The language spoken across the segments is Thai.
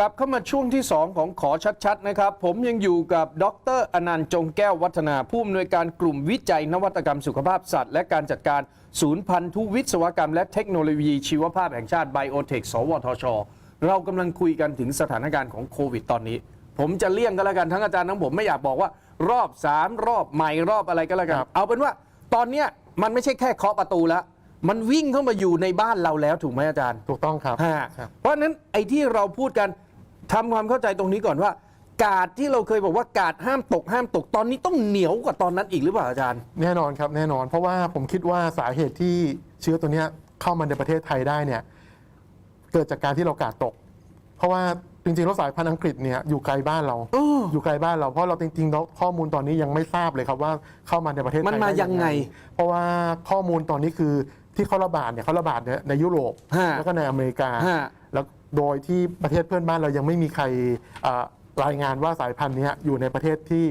กลับเข้ามาช่วงที่ 2 ของขอชัดๆนะครับ ผมยังอยู่กับดรอนันต์จงแก้ววัฒนาผู้อำนวยการกลุ่มวิจัยนวัตกรรมสุขภาพสัตว์ และการจัดการศูนย์พันธุวิศวกรรม และเทคโนโลยีชีวภาพแห่งชาติไบโอเทค สวทช เรากำลังคุยกันถึงสถานการณ์ของโควิดตอนนี้ ผมจะเลี่ยงก็แล้วกันทั้งอาจารย์ทั้งผมไม่อยากบอกว่ารอบ 3 รอบใหม่รอบอะไรก็แล้วกันครับเอาเป็นว่าตอนเนี้ยมันไม่ใช่แค่เคาะประตูแล้วมันวิ่งเข้ามาอยู่ในบ้านเราแล้วถูกไหมอาจารย์ ถูกต้องครับ ฮะครับเพราะฉะนั้นไอ้ที่เราพูดกัน ทำความเข้าใจตรงนี้ก่อนว่า กาดที่เราเคยบอกว่ากาดห้ามตกห้ามตกตอนนี้ต้องเหนียวกว่าตอนนั้นอีกหรือเปล่าอาจารย์ แน่นอนครับแน่นอน เพราะว่าผมคิดว่าสาเหตุที่เชื้อตัวเนี้ยเข้ามาในประเทศไทยได้เนี่ยเกิดจากการที่เรากาดตก เพราะว่าจริงๆแล้วสายพันธุ์อังกฤษเนี่ยอยู่ไกลบ้านเราเอออยู่ไกลบ้านเราเพราะเราจริงๆแล้วข้อมูลตอนนี้ยังไม่ทราบเลยครับว่าเข้ามาในประเทศไทยมันมาด้ยังไง เพราะว่าข้อมูลตอนนี้คือ ที่เขาระบาดเนี่ยเขาระบาดในในยุโรปฮะแล้วก็ในอเมริกา ฮะ แล้วโดยที่ประเทศเพื่อนบ้านเรายังไม่มีใครเอ่อรายงานว่าสายพันธุ์เนี้ยอยู่ในประเทศที่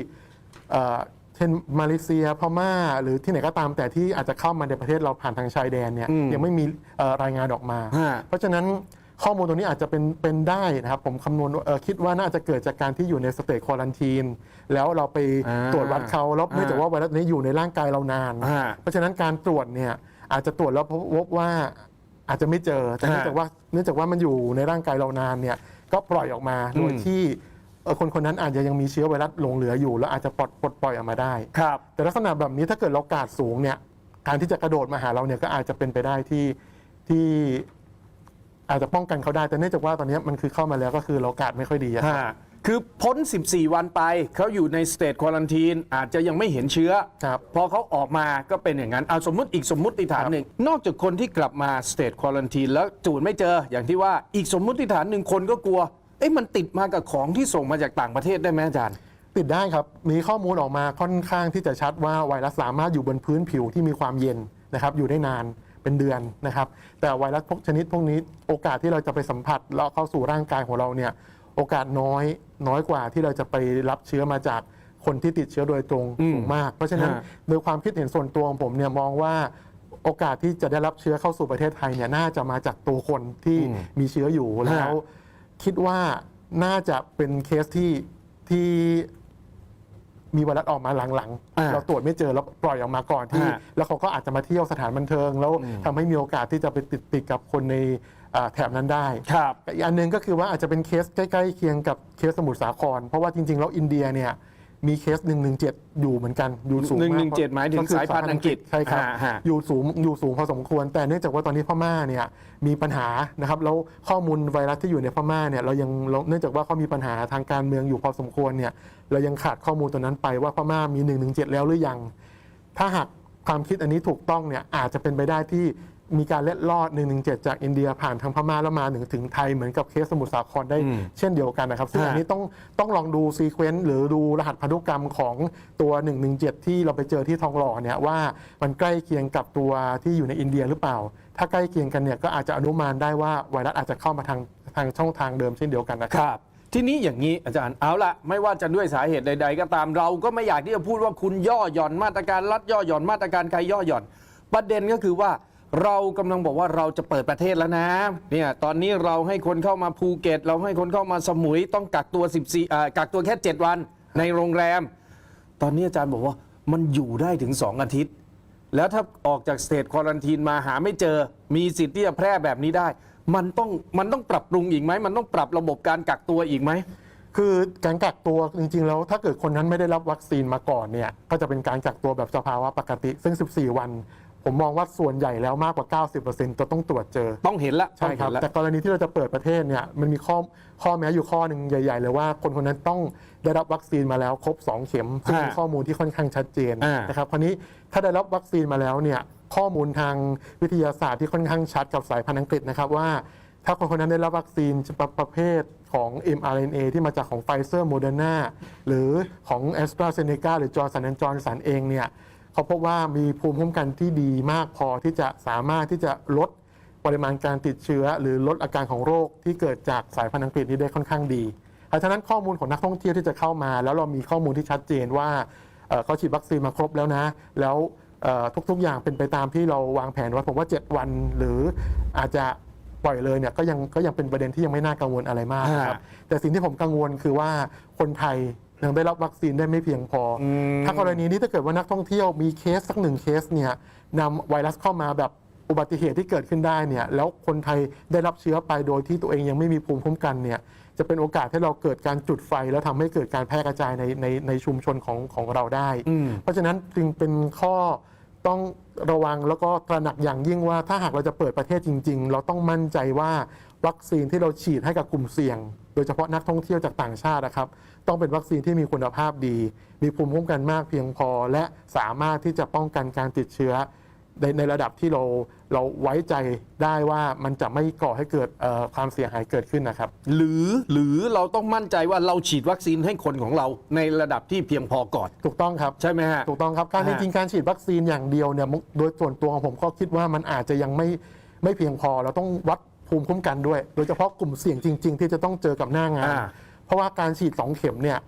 เอ่อเช่นมาเลเซียพม่า หรือที่ไหนก็ตามแต่ที่อาจจะเข้ามาในประเทศเราผ่านทางชายแดนเนี่ยอืมยังไม่มีเอ่อรายงานออกมา ฮะ เพราะฉะนั้นข้อมูลตรงนี้อาจจะเป็นเป็นได้นะครับ ผมคำนวณเอ่อคิดว่าน่าจะเกิดจากการที่อยู่ในสเตจควอลันทีนแล้วเราไปอ่าตรวจวัดเขาแล้วอ่าเนื่องจากว่าไวรัสนี้อยู่ในร่างกายเรานาน อ่าเพราะฉะนั้นการตรวจเนี่ย อาจจะตรวจแล้วพบว่าอาจจะไม่เจอแต่เนื่องจากว่าเนื่องจากว่ามันอยู่ในร่างกายเรานานเนี่ยก็ปล่อยออกมาโดยอืมที่เอ่อคนคนนั้นอาจจะยังมีเชื้อไวรัสหลงเหลืออยู่ แล้วอาจจะปลดปลดปล่อยออกมาได้ครับแต่ลักษณะแบบนี้ถ้าเกิดเรากาดสูงเนี่ยการที่จะกระโดดมาหาเราเนี่ยก็อาจจะเป็นไปได้ที่ที่อาจจะป้องกันเขาได้แต่เนื่องจากว่าตอนนี้มันคือเข้ามาแล้วก็คือเรากาดไม่ค่อยดีอะครับฮะ คือพ้น 14 วันไปเขาอยู่ในสเตจควอลันทีนอาจจะยังไม่เห็นเชื้อ ครับพอเขาออกมาก็เป็นอย่างนั้นเอาสมมติอีกสมมติฐานหนึ่ง นอกจากคนที่กลับมาสเตจควอลันทีนแล้วจูดไม่เจออย่างที่ว่าอีกสมมติฐานหนึ่งคนก็กลัวเอ๊ะมันติดมากับของที่ส่งมาจากต่างประเทศได้ไหมอาจารย์ ติดได้ครับ มีข้อมูลออกมาค่อนข้างที่จะชัดว่าไวรัสสามารถอยู่บนพื้นผิวที่มีความเย็นนะครับอยู่ได้นานเป็นเดือนนะครับ แต่ไวรัสพวกชนิดพวกนี้โอกาสที่เราจะไปสัมผัสแล้วเข้าสู่ร่างกายของเราเนี่ย โอกาสน้อยน้อยกว่าที่เราจะไปรับเชื้อมาจากคนที่ติดเชื้อโดยตรงอืมสูงมาก เพราะฉะนั้นฮะ โดยความคิดเห็นส่วนตัวของผมเนี่ยมองว่าโอกาสที่จะได้รับเชื้อเข้าสู่ประเทศไทยเนี่ยน่าจะมาจากตัวคนที่มีเชื้ออยู่แล้ว คิดว่าน่าจะเป็นเคสที่ที่ มีไวรัสออกมาหลังอ่าๆ เราตรวจไม่เจอแล้วปล่อยออกมาก่อนที่ ฮะแล้วเขาก็อาจจะมาเที่ยวสถานบันเทิง แล้วอืมทำให้มีโอกาสที่จะไปติดติดกับคนในอ่าแถบนั้นได้ครับ อีกอันหนึงก็คือว่าอาจจะเป็นเคสใกล้ ๆ เคียงกับเคสสมุทรสาคร เพราะว่าจริง ๆ แล้วอินเดียเนี่ย มีเคส 117 อยู่เหมือนกันอยู่สูงมาก117หมายถึงก็คือสายพันธุ์อังกฤษใช่ครับฮะฮะ อยู่สูงอยู่สูงพอสมควร แต่เนื่องจากว่าตอนนี้พม่าเนี่ยมีปัญหานะครับแล้วข้อมูลไวรัสที่อยู่ในพม่าเนี่ยเรายังเราเนื่องจากว่าเขามีปัญหาทางการเมืองอยู่พอสมควรเนี่ยเรายังขาดข้อมูลตัวนั้นไปว่าพม่ามี117แล้วหรือยัง ถ้าหากความคิดอันนี้ถูกต้องเนี่ยอาจจะเป็นไปได้ที่ มีการเล็ดลอด 117 จากอินเดียผ่านทางพม่าแล้วมาถึงถึงไทยเหมือนกับเคสสมุทรสาครได้อืมเช่นเดียวกันนะครับ ซึ่งฮะอันนี้ต้องต้องลองดูซีเควนต์หรือดูรหัสพันธุกรรมของตัว 117 ที่เราไปเจอที่ทองหล่อเนี่ยว่ามันใกล้เคียงกับตัวที่อยู่ในอินเดียหรือเปล่า ถ้าใกล้เคียงกันเนี่ยก็อาจจะอนุมานได้ว่าไวรัสอาจจะเข้ามาทางทางช่องทางเดิมเช่นเดียวกันนะคครับรับทีนี้อย่างนี้อาจารย์เอาละไม่ว่าจะด้วยสาเหตุใด ๆ ก็ตามเราก็ไม่อยากที่จะพูดว่าคุณย่อหย่อนมาตรการรัฐย่อหย่อนมาตรการใครย่อหย่อน ประเด็นก็คือว่า เรากำลังบอกว่าเราจะเปิดประเทศแล้วนะเนี่ยตอนนี้เราให้คนเข้ามาภูเก็ต เราให้คนเข้ามาสมุยต้องกักตัว 14อ่ากักตัวแค่ 7 วันในโรงแรม ตอนนี้อาจารย์บอกว่ามันอยู่ได้ถึง 2 อาทิตย์ แล้วถ้าออกจากสเตทควอลันทีนมาหาไม่เจอ มีสิทธิ์ที่จะแพร่แบบนี้ได้ มันต้องมันต้องปรับปรุงอีกไหม มันต้องปรับระบบการกักตัวอีกไหม คือการกักตัวจริง ๆ แล้วถ้าเกิดคนนั้นไม่ได้รับวัคซีนมาก่อนเนี่ยก็จะเป็นการกักตัวแบบสภาวะปกติ ซึ่ง 14 วัน ผมมองว่าส่วนใหญ่แล้วมากกว่า 90%จะต้องตรวจเจอ ต้องเห็นละใช่ครับ ต้องเห็นละแต่กรณีที่เราจะเปิดประเทศเนี่ยมันมีข้อข้อแม้อยู่ข้อหนึ่งใหญ่ ๆ เลยว่าคนคนนั้นต้องได้รับวัคซีนมาแล้วครบ 2 เข็มซึ่งเป็นข้อมูลที่ค่อนข้างชัดเจนอ่านนะครับคราวนี้ถ้าได้รับวัคซีนมาแล้วเนี่ยข้อมูลทางวิทยาศาสตร์ที่ค่อนข้างชัดกับสายพันธุ์อังกฤษนะครับว่า ถ้าคนคนนั้นได้รับวัคซีนประประเภทของ mRNA ที่มาจากของไฟเซอร์โมเดอร์นาหรือของ a s t r a z e ซ e c a หรือจอร์สันจอร์สันเองเนี่ย เขาพบว่ามีภูมิคุ้มกันที่ดีมากพอที่จะสามารถที่จะลดปริมาณการติดเชื้อ หรือลดอาการของโรคที่เกิดจากสายพันธุ์อังกฤษนี้ได้ค่อนข้างดีเพราะฉะนั้นข้อมูลของนักท่องเที่ยวที่จะเข้ามา แล้วเรามีข้อมูลที่ชัดเจนว่าเอ่อเขาฉีดวัคซีนมาครบแล้วนะ แล้วเอ่อทุกๆอย่างเป็นไปตามที่เราวางแผนไว้ผมว่า 7 วัน หรืออาจจะปล่อยเลยเนี่ยก็ยังก็ยังเป็นประเด็นที่ยังไม่น่ากังวลอะไรมากนะครับฮะแต่สิ่งที่ผมกังวลคือว่าคนไทย ยังได้รับวัคซีนได้ไม่เพียงพออมถ้ากรณีนี้ถ้าเกิดว่านักท่องเที่ยวมีเคสสักหนึ่งเคสเนี่ยนำไวรัสเข้ามาแบบอุบัติเหตุที่เกิดขึ้นได้เนี่ยแล้วคนไทยได้รับเชื้อไปโดยที่ตัวเองยังไม่มีภูมิคุ้มกันเนี่ยจะเป็นโอกาสให้เราเกิดการจุดไฟ แล้วทำให้เกิดการแพร่กระจายในในในชุมชนของของเราได้อืมเพราะฉะนั้นจึงเป็นข้อต้องระวังแล้วก็ตระหนักอย่างยิ่งว่าถ้าหากเราจะเปิดประเทศจริง ๆ เราต้องมั่นใจว่าวัคซีนที่เราฉีดให้กับกลุ่มเสี่ยงโดยเฉพาะนักท่องเที่ยวจากต่างชาตินะครับ ต้องเป็นวัคซีนที่มีคุณภาพดี มีภูมิคุ้มกันมากเพียงพอ และสามารถที่จะป้องกันการติดเชื้อในในระดับที่เราเราไว้ใจได้ว่ามันจะไม่ก่อให้เกิดเอ่อความเสียหายเกิดขึ้นนะครับ หรือหรือเราต้องมั่นใจว่าเราฉีดวัคซีนให้คนของเราในระดับที่เพียงพอก่อน ถูกต้องครับ ใช่ไหมฮะ ถูกต้องครับ การฮะจริงๆการฉีดวัคซีนอย่างเดียวเนี่ยมุโดยส่วนตัวของผมก็คิดว่ามันอาจจะยังไม่ไม่เพียงพอ เราต้องวัด ภูมิคุ้มกันด้วย โดยเฉพาะกลุ่มเสี่ยงจริง ๆ ที่จะต้องเจอกับหน้างาน อ่า เพราะว่าการฉีด 2 เข็มเนี่ย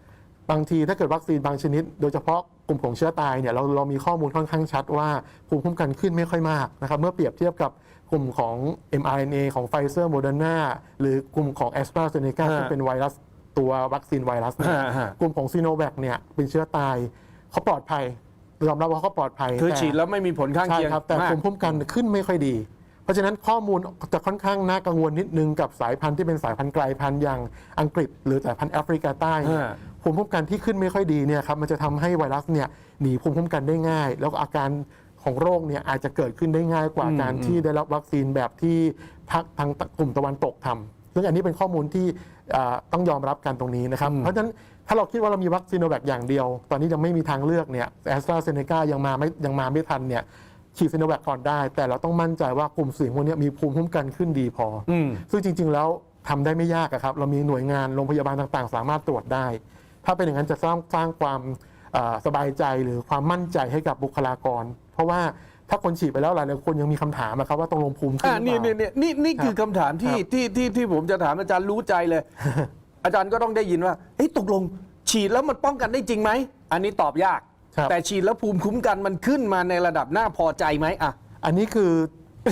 บางทีถ้าเกิดวัคซีนบางชนิด โดยเฉพาะกลุ่มของเชื้อตายเนี่ยเราเรามีข้อมูลค่อนข้างชัดว่าภูมิคุ้มกันขึ้นไม่ค่อยมากนะครับเมื่อเปรียบเทียบกับกลุ่มของ mRNA ของ Pfizer Moderna หรือกลุ่มของ a s t r a z e ซ e c a ฮะซึ่งเป็นไวรัสตัววัคซีนไวรัสเนี่ยฮะฮะกลุ่มของซีโนแวคเนี่ยเป็นเชื้อตายเขาปลอดภัยยอมรับว่าเขาปลอดภัยคือต่ฉีดแล้วไม่มีผลข้างใช่เคียงครับแต่มาก ภูมิคุ้มกันขึ้นไม่ค่อยดีเพ ราะฉะนั้นข้อมูลจะค่อนข้างน่ากังวลนิดนึงกับสายพันธุ์ที่เป็นสายพันธุ์ไกลพันธุ์อย่างอังกฤษ หรือสายพันธุ์แอฟริกาใต้เนี่ยฮะภูมิคุ้มกันที่ขึ้นไม่ค่อยดีเนี่ยครับมันจะทำให้ไวรัสเนี่ยหนีภูมิคุ้มกันได้ง่าย แล้วก็อาการของโรคเนี่ยอาจจะเกิดขึ้นได้ง่ายกว่าอืมการที่ได้รับวัคซีนแบบที่พักทางกลุ่มตะวันตกทำซึ่งอันนี้เป็นข้อมูลที่อ่าต้องยอมรับกันตรงนี้นะครับ เพราะฉะนั้นถ้าเราคิดว่าเรามีวัคซีนโนแวคอย่างเดียว ตอนนี้ยังไม่มีทางเลือกเนี่ยแอสตราเซเนกายังมาไม่ยังมาไม่ทันเนี่ย ฉีดซีโนแวคก่อนได้ แต่เราต้องมั่นใจว่ากลุ่มเสี่ยงพวกเนี้ยมีภูมิคุ้มกันขึ้นดีพอออืมซึ่งจริง ๆ แล้วทำได้ไม่ยากอะครับ เรามีหน่วยงานโรงพยาบาลต่างๆ สามารถตรวจได้ ถ้าเป็นอย่างนั้นจะสร้างสร้างความเอ่อสบายใจหรือความมั่นใจให้กับบุคลากร เพราะว่าถ้าคนฉีดไปแล้วหลายๆคนยังมีคำถามนะครับว่าตรงลงภูมิขึ้นอ่าหรือนี่เปล่านี่นี่นี่นี่คือคำถามที่ครับที่ที่ที่ผมจะถามอาจารย์รู้ใจเลย อาจารย์ก็ต้องได้ยินว่าเฮ้ยตกลงฉีดแล้วมันป้องกันได้จริงไหม อันนี้ตอบยากครับ แต่ฉีดแล้วภูมิคุ้มกันมันขึ้นมาในระดับน่าพอใจไหมอะ อันนี้คือ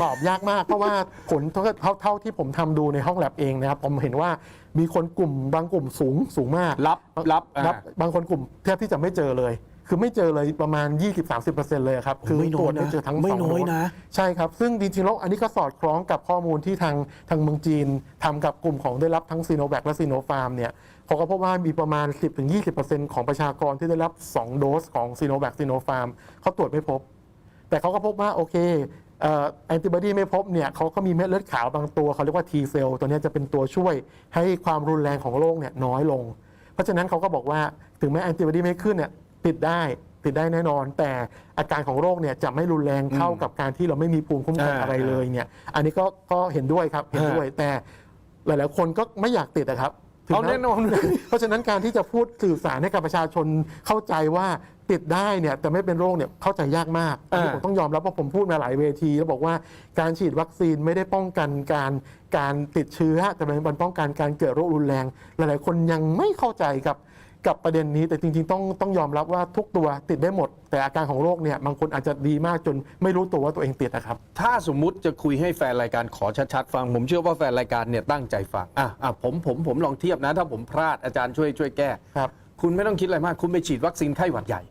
ตอบยากมาก เพราะว่าผลเท่าเท่าเท่าที่ผมทำดูในห้องแลบเองนะครับ ผมเห็นว่ามีคนกลุ่มบางกลุ่มสูงสูงมาก รับรับอ่ารับบางคนกลุ่มแทบที่จะไม่เจอเลย คือไม่เจอเลยประมาณ 20-30%เลยครับ คือไม่น้ตรอวยจนะไม่เจอทั้งไม่สองน้อยโดสนะ ใช่ครับ ซึ่งจริงๆแล้วอันนี้ก็สอดคล้องกับข้อมูลที่ทางทางเมืองจีนทำกับกลุ่มของได้รับทั้งซีโนแวคและซีโนฟาร์มเนี่ย เขาก็พบว่ามีประมาณ 10-20%ของประชากรที่ได้รับ 2 โดสของซีโนแวคซีโนฟาร์มเขาตรวจไม่พบ แต่เขาก็พบว่าโอเคแอนติบอดีไม่พบเนี่ยเขาก็มีเม็ดเลือดขาวบางตัวเขาเรียกว่า T เซลตัวเนี้ยจะเป็นตัวช่วยให้ความรุนแรงของโรคเนี่ยน้อยลง เพราะฉะนั้นเขาก็บอกว่าถึงแม้แอนติบอดีไม่ขึ้นเนี่ยติดได้ติดได้แน่นอน แต่อาการของโรคเนี่ยจะไม่รุนแรงเท่ากับการที่เราไม่มีภูมิคุ้มกันอ่าอะไรเลยเนี่ย อันนี้ก็ก็เห็นด้วยครับเห็นด้วยแต่หลาย ๆ คนก็ไม่อยากติดนะครับ ถึงเอาแม้แน่นอน เพราะฉะนั้นการที่จะพูดสื่อสารให้กับประชาชนเข้าใจว่าติดได้เนี่ยแต่ไม่เป็นโรคเนี่ยเข้าใจยากมากอันนี้อ่าผมต้องยอมรับว่าผมพูดมาหลายเวที แล้วบอกว่าการฉีดวัคซีนไม่ได้ป้องกันการการติดเชื้อ แต่เป็นป้องกันการเกิดโรครุนแรง หลายๆ คนยังไม่เข้าใจกับ กับประเด็นนี้แต่จริง ๆ ต้องต้องยอมรับว่าทุกตัวติดได้หมด แต่อาการของโรคเนี่ยบางคนอาจจะดีมากจนไม่รู้ตัวว่าตัวเองติดนะครับ ถ้าสมมุติจะคุยให้แฟนรายการขอชัดๆฟัง ผมเชื่อว่าแฟนรายการเนี่ยตั้งใจฟังอะอะผมผมผมลองเทียบนะ ถ้าผมพลาดอาจารย์ช่วยช่วยแก้ครับ คุณไม่ต้องคิดอะไรมาก คุณไปฉีดวัคซีนไข้หวัดใหญ่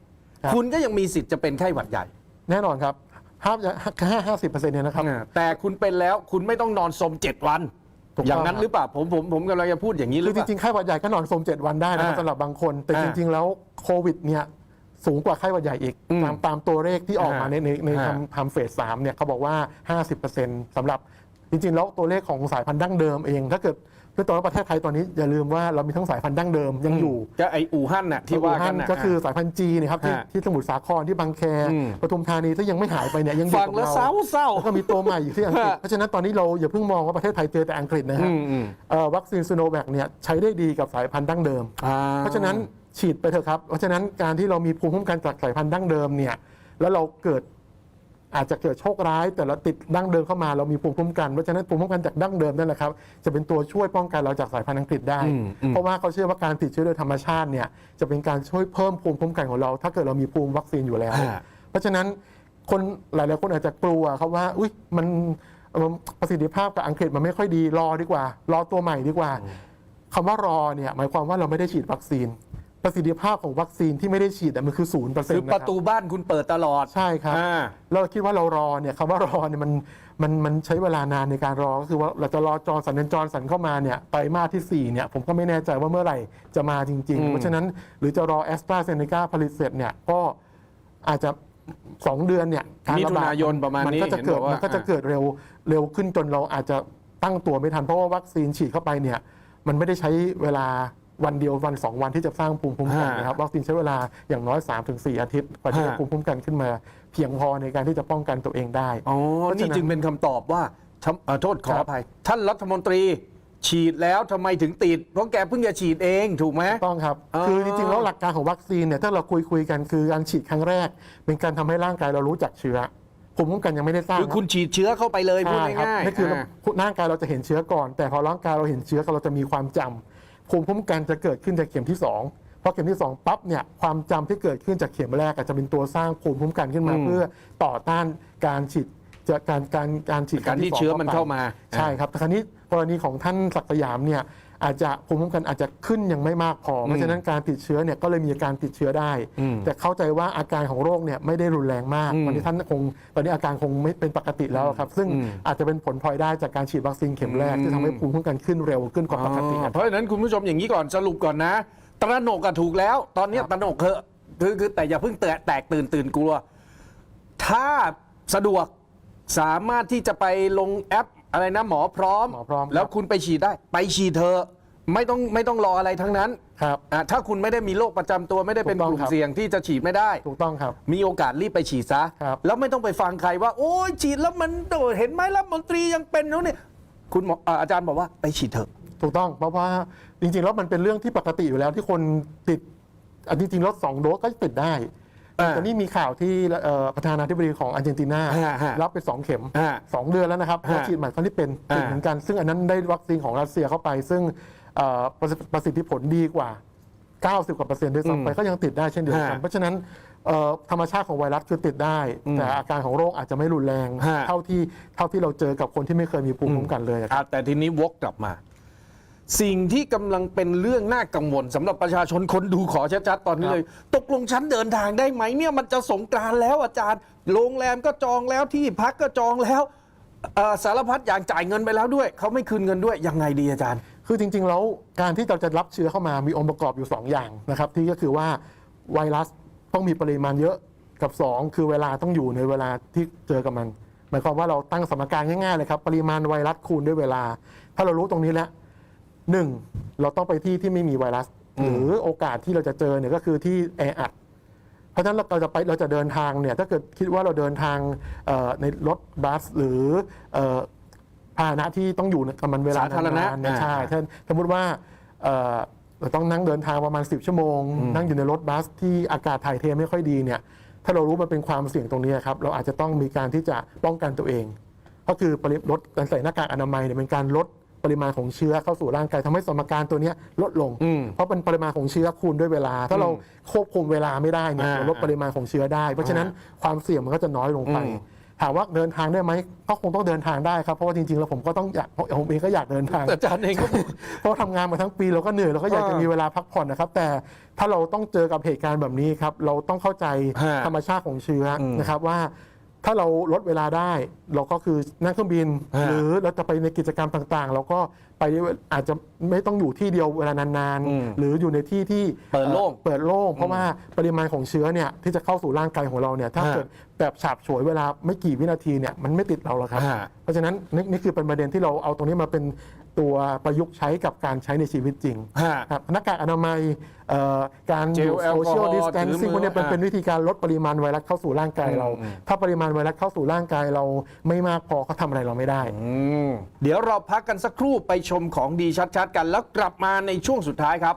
ครับ คุณก็ยังมีสิทธิ์จะเป็นไข้หวัดใหญ่ แน่นอนครับห้าห้าห้าสิบเปอร์เซ็นต์เนี่ยนะครับอ่าแต่คุณเป็นแล้วคุณไม่ต้องนอนสมเจ็ดวันถูกต้ องอย่างนั้นหรือเปล่าผมผมผมกำลังจะพูดอย่างนี้หคืรืออจเปล่า ริงๆไข้หวัดใหญ่ก็นอนสมเจ็ดวันได้นะครับอ่าสำหรับบางคน แต่อ่าจริง ๆ แล้วโควิดเนี่ยสูงกว่าไข้หวัดใหญ่อีก อืมตามตามตัวเลขที่ออกมาอ่าในในในอ่าทำทำเฟสสามเนี่ยเขาบอกว่า 50%สำหรับ จริงๆ แล้วตัวเลขของสายพันธุ์ดั้งเดิมเองถ้าเกิดเพื่อตอนประเทศไทยตอนนี้อย่าลืมว่าเรามีทั้งสายพันธุ์ดั้งเดิมยังอยู่ก็ไออู่ฮั่นน่ะที่ว่ากันน่ะ ก็คือสายพันธุ์จีนนะครับที่ฮะที่สมุทรสาครที่บางแคอืม ปทุมธานีถ้ายังไม่หายไปเนี่ยยังอยู่ฟังกับแล้วเราเศร้าเศร้า แล้วก็มีตัวใหม่อยู่ที่อังกฤษฮะ เพราะฉะนั้นตอนนี้เราอย่าเพิ่งมองว่าประเทศไทยเจอแต่อังกฤษนะฮะอืมอืมเอ่อวัคซีนซูโนแวคเนี่ยใช้ได้ดีกับสายพันธุ์ดั้งเดิม อ่ เพราะฉะนั้นฉีดไปเถอะครับ เพราะฉะนั้นการที่เรามีภูมิคุ้มกันจากสายพันธุ์ดั้งเดิมเนี่ยแล้วเราเกิด อาจจะเกิดโชคร้าย แต่เราติดดั้งเดิมเข้ามาเรามีภูมิคุ้มกันเพราะฉะนั้นภูมิคุ้มกันจากดั้งเดิมนั่นแหละครับจะเป็นตัวช่วยป้องกันเราจากสายพันธุ์อังกฤษได้อืมอืมเพราะว่าเขาเชื่อว่าการติดเชื้อโดยธรรมชาติเนี่ยจะเป็นการช่วยเพิ่มภูมิคุ้มกันของเรา ถ้าเกิดเรามีภูมิวัคซีนอยู่แล้วอ่าเพราะฉะนั้นคนหลายๆคนอาจจะกลัวครับว่าอุ้ยมันเอ่อประสิทธิภาพกับอังกฤษมันไม่ค่อยดีรอดีกว่า รอตัวใหม่ดีกว่าคำว่ารอเนี่ยหมายความว่าเราไม่ได้ฉีดวัคซีน ประสิทธิภาพของวัคซีนที่ไม่ได้ฉีดอะมันคือศูนย์เปอร์เซ็นคือต์ประตูบ้านคุณเปิดตลอดใช่ครับ อ่า เราคิดว่าเรารอเนี่ยคำว่ารอเนี่ยมันมันมันใช้เวลานานในการรอก็คือว่าเราจะรอจอร์นสันจอร์นสันเข้ามาเนี่ยไตรมาสที่ 4 เนี่ยผมก็ไม่แน่ใจว่าเมื่อไหร่จะมาจริง อืมๆเพราะฉะนั้นหรือจะรอแอสตราเซเนกาผลิตเสร็จเนี่ยก็อาจจะ 2 เดือนเนี่ยการมิระถุบาดนายนประมาณมันนี้ก็จะเกิดเห็นบอกว่ามันก็จะเกิดเร็วเร็วขึ้นจนเราอาจจะตั้งตัวไม่ทันเพราะว่าวัคซีนฉีดเข้าไปเนี่ยมันไม่ได้ใช้เวลา วันเดียววันสองวันที่จะสร้างภูมิคุ้มกันนะครับวัคซีนใช้เวลาอย่างน้อย 3-4 อาทิตย์กว่าที่จะภูมิคุ้มกันขึ้นมา เพียงพอในการที่จะป้องกันตัวเองได้อ๋อเพราะฉะนั้นนี่จึงเป็นคำตอบว่าทำเอ่อโทษขอครัอบภัยท่านรัฐมนตรีฉีดแล้วทำไมถึงติด เพราะแกเพิ่งจะฉีดเองถูกไหมต้องครับอ๋อคือจริงๆแล้วหลักการของวัคซีนเนี่ยถ้าเราคุยคุยๆกันคือการฉีดครั้งแรก เป็นการทำให้ร่างกายเรารู้จักเชื้อภูมิคุ้มกันยังไม่ได้สร้างคือคุณฉีดเชื้อเข้าไปเลยพูดใช่ครับง่ายๆนี่คืออาร่างกายเราจะเห็นเชื้อก่อน แต่พอร่างกายเราเห็นเชื้อเราจะมีความจำ ภูมิคุ้มกันจะเกิดขึ้นจากเข็มที่สองพอเข็มที่สองปั๊บเนี่ยความจำที่เกิดขึ้นจากเข็มแรกอาจจะเป็นตัวสร้างภูมิคุ้มกันขึ้นมาอืมเพื่อต่อต้านการฉีดจะการการการฉีดการที่สงเชื้อมันไปเข้ามา ใช่ครับแต่คราวนี้กรณีของท่านศักดิ์สยามเนี่ย อาจจะภูมิคุ้มกันอาจจะขึ้นยังไม่มากพอ เพราะฉะนั้นการติดเชื้อเนี่ยก็เลยมีอาการติดเชื้อได้อืมแต่เข้าใจว่าอาการของโรคเนี่ยไม่ได้รุนแรงมากอืมวันนี้ท่านคงตอนนี้อาการคงไม่เป็นปกติแล้วครับ ซึ่งอืมอาจจะเป็นผลพลอยได้จากการฉีดวัคซีนเข็มแรกอืมที่ทำให้ภูมิคุ้มกันขึ้นเร็วขึ้นกว่าปกติอ๋อครับเพราะฉะนั้นคุณผู้ชมอย่างนี้ก่อนสรุปก่อนนะ ตระหนกอะถูกแล้ว ตอนเนี้ยครับตระหนกเถอะคือคือแต่อย่าเพิ่งแตกแตกตื่นตื่นกลัว ถ้าสะดวกสามารถที่จะไปลงแอป อะไรนะหมอพร้อม หมอพร้อมแล้วคุณไปฉีดได้ ไปฉีดเถอะไม่ต้องไม่ต้องรออะไรทั้งนั้นครับ อะถ้าคุณไม่ได้มีโรคประจำตัวไม่ได้เป็นถูกต้กองลุ่มครับ เสี่ยงที่จะฉีดไม่ได้ ถูกต้องครับ มีโอกาสรีบไปฉีดซะ ครับ แล้วไม่ต้องไปฟังใครว่า โอ้ยฉีดแล้วมันโดดเห็นไหมรัฐมนตรียังเป็นนู้นเนี่ยคุณหมออ่าอาจารย์บอกว่าไปฉีดเถอะ ถูกต้องเพราะว่าจริงๆแล้วมันเป็นเรื่องที่ปกติอยู่แล้วที่คนติดอันจริงๆแล้วสองโดสก็ติดได้ อ่าแต่นี่มีข่าวที่เอ่อประธานาธิบดีของอาร์เจนตินาฮะฮะรับไปสองเข็มฮะสองเดือนแล้วนะครับฮะแล้วฉีดใหม่ครั้งที่เป็นติดอ่าเหมือนกัน ซึ่งอันนั้นได้วัคซีนของรัสเซียเข้าไป ซึ่งเอ่อประสิทธิประสิทธิผลดีกว่า 90 กว่าเปอร์เซ็นต์ด้วยซ้ำไปก็ยังติดได้เช่นเดียวกันฮะเพราะฉะนั้นเอ่อธรรมชาติของไวรัสคือติดได้อืมแต่อาการของโรคอาจจะไม่รุนแรงฮะเท่าที่เท่าที่เราเจอกับคนที่ไม่เคยมีภูมิคุ้มกันเลยอะครับอะแต่ทีนี้วกกลับมา สิ่งที่กำลังเป็นเรื่องน่ากังวลสำหรับประชาชนคนดูขอชัดๆตอนนี้ครับเลย ตกลงชั้นเดินทางได้ไหมเนี่ยมันจะสงกรานต์แล้วอาจารย์ โรงแรมก็จองแล้วที่พักก็จองแล้วเอ่อสารพัดอย่างจ่ายเงินไปแล้วด้วย เขาไม่คืนเงินด้วยยังไงดีอาจารย์ คือจริงๆ แล้วการที่เราจะรับเชื้อเข้ามามีองค์ประกอบอยู่ 2 อย่างนะครับ ที่ก็คือว่าไวรัสต้องมีปริมาณเยอะกับ 2 คือเวลาต้องอยู่ในเวลาที่เจอกับมัน หมายความว่าเราตั้งสมการง่ายๆเลยครับ ปริมาณไวรัสคูณด้วยเวลา ถ้าเรารู้ตรงนี้แล้ว หนึ่งเราต้องไปที่ที่ไม่มีไวรัสอืมหรือโอกาสที่เราจะเจอเนี่ยก็คือที่แออัดเพราะฉะนั้นเราจะไปเราจะเดินทางเนี่ยถ้าเกิดคิดว่าเราเดินทางเอ่อในรถบัสหรือเอ่อพาหนะที่ต้องอยู่กับมันเวลาสาธารณะนานๆเนี่ยอ่าใช่ถ้าสมมติว่าเอ่อเราต้องนั่งเดินทางประมาณ 10 ชั่วโมง นั่งอยู่ในรถบัสที่อากาศถ่ายเทไม่ค่อยดีเนี่ยถ้าเรารู้มันเป็นความเสี่ยงตรงนี้ครับเราอาจจะต้องมีการที่จะป้องกันตัวเอง ก็คือปริลดการใส่หน้ากากอนามัยเนี่ยเป็นการลด ปริมาณของเชื้อเข้าสู่ร่างกายทำให้สมการตัวเนี้ยลดลง อืม เพราะเป็นปริมาณของเชื้อคูณด้วยเวลา ถ้าเราควบคุมเวลาไม่ได้เนี่ยอ่าเราลดปริมาณของเชื้อได้ เพราะฉะนั้นความเสี่ยงมันก็จะน้อยลงไป อืม ถามว่าเดินทางได้ไหมก็คงต้องเดินทางได้ครับเพราะว่าจริงๆแล้วผมก็ต้องอยากผมเองก็อยากเดินทางอาจารย์เองก็ เพราะว่าทำงานมาทั้งปีเราก็เหนื่อยเราก็อยากจะอ่ามีมีเวลาพักผ่อนนะครับ แต่ถ้าเราต้องเจอกับเหตุการณ์แบบนี้ครับ เราต้องเข้าใจฮะธรรมชาติของเชื้ออมนะครับว่า ถ้าเราลดเวลาได้ เราก็คือนั่งเครื่องบินฮะหรือเราจะไปในกิจกรรมต่างๆ เราก็ไปได้อาจจะไม่ต้องอยู่ที่เดียวเวลานานอืมๆ หรืออยู่ในที่ที่เปิดโล่งอ่อเปิดโล่งเพราะว่าปริมาณของเชื้อเนี่ยที่จะเข้าสู่ร่างกายของเราเนี่ยถ้าฮะเกิดแบบฉาบฉวยเวลาไม่กี่วินาทีเนี่ยมันไม่ติดเราหรอกครับ ฮะ เพราะฉะนั้นนี่นี่คือเป็นประเด็นที่เราเอาตรงนี้มาเป็น ตัวประยุกต์ใช้กับการใช้ในชีวิตจริงฮะ ครับหน้ากากอนามัยเอ่อการเจลอยู่แอลกอฮอล์ social ถือ distancing มือพวกเนี้ยเป็นอ่าเป็นวิธีการลดปริมาณไวรัสเข้าสู่ร่างกายเรา อืม ถ้าปริมาณไวรัสเข้าสู่ร่างกายเราไม่มากพอก็ทำอะไรเราไม่ได้ อืมเดี๋ยวเราพักกันสักครู่ไปชมของดีชัดๆกันแล้วกลับมาในช่วงสุดท้ายครับ